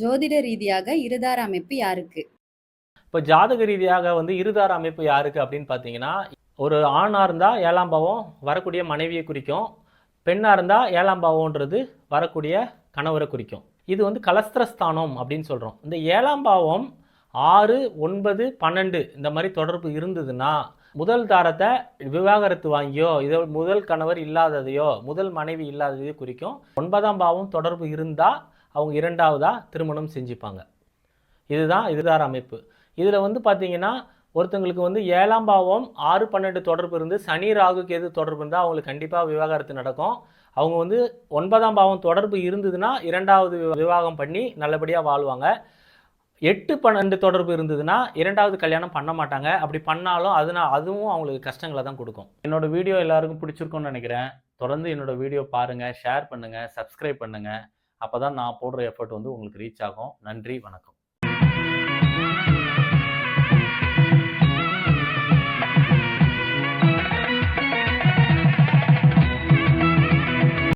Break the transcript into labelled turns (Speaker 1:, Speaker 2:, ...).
Speaker 1: ஜோதிட ரீதியாக இருதார அமைப்பு யாருக்கு?
Speaker 2: இப்போ ஜாதக ரீதியாக வந்து இருதார அமைப்பு யாருக்கு அப்படின்னு பார்த்தீங்கன்னா ஒரு ஆணாக இருந்தால் ஏழாம் பாவம் வரக்கூடிய மனைவியை குறிக்கும். பெண்ணாக இருந்தால் ஏழாம் பாவம்ன்றது வரக்கூடிய கணவரை குறிக்கும். இது வந்து கலஸ்திரஸ்தானம் அப்படின்னு சொல்கிறோம் இந்த ஏழாம் பாவம் ஆறு ஒன்பது பன்னெண்டு இந்த மாதிரி தொடர்பு இருந்ததுன்னா முதல் தாரத்தை விவாகரத்து வாங்கியோ இதோ முதல் கணவர் இல்லாததையோ முதல் மனைவி இல்லாததையோ குறிக்கும். ஒன்பதாம் பாவம் தொடர்பு இருந்தால் அவங்க இரண்டாவதாக திருமணம் செஞ்சுப்பாங்க. இதுதான் இதுதார் அமைப்பு. இதில் வந்து பார்த்தீங்கன்னா ஒருத்தங்களுக்கு வந்து ஏழாம் பாவம் ஆறு பன்னெண்டு தொடர்பு இருந்து சனி ராகுக்கு எது தொடர்பு இருந்தால் அவங்களுக்கு கண்டிப்பாக விவாகரத்து நடக்கும். அவங்க வந்து ஒன்பதாம் பாவம் தொடர்பு இருந்ததுன்னா இரண்டாவது விவாகம் பண்ணி நல்லபடியாக வாழ்வாங்க. எட்டு பன்னெண்டு தொடர்பு இருந்ததுன்னா இரண்டாவது கல்யாணம் பண்ண மாட்டாங்க. அப்படி பண்ணாலும் அதனால் அதுவும் அவங்களுக்கு கஷ்டங்களை தான் கொடுக்கும். என்னோடய வீடியோ எல்லாருக்கும் பிடிச்சிருக்கும்னு நினைக்கிறேன். தொடர்ந்து என்னோடய வீடியோ பாருங்கள் ஷேர் பண்ணுங்கள் சப்ஸ்கிரைப் பண்ணுங்கள் அப்போ தான் நான் போடுற எஃபர்ட் வந்து உங்களுக்கு ரீச் ஆகும். நன்றி வணக்கம்.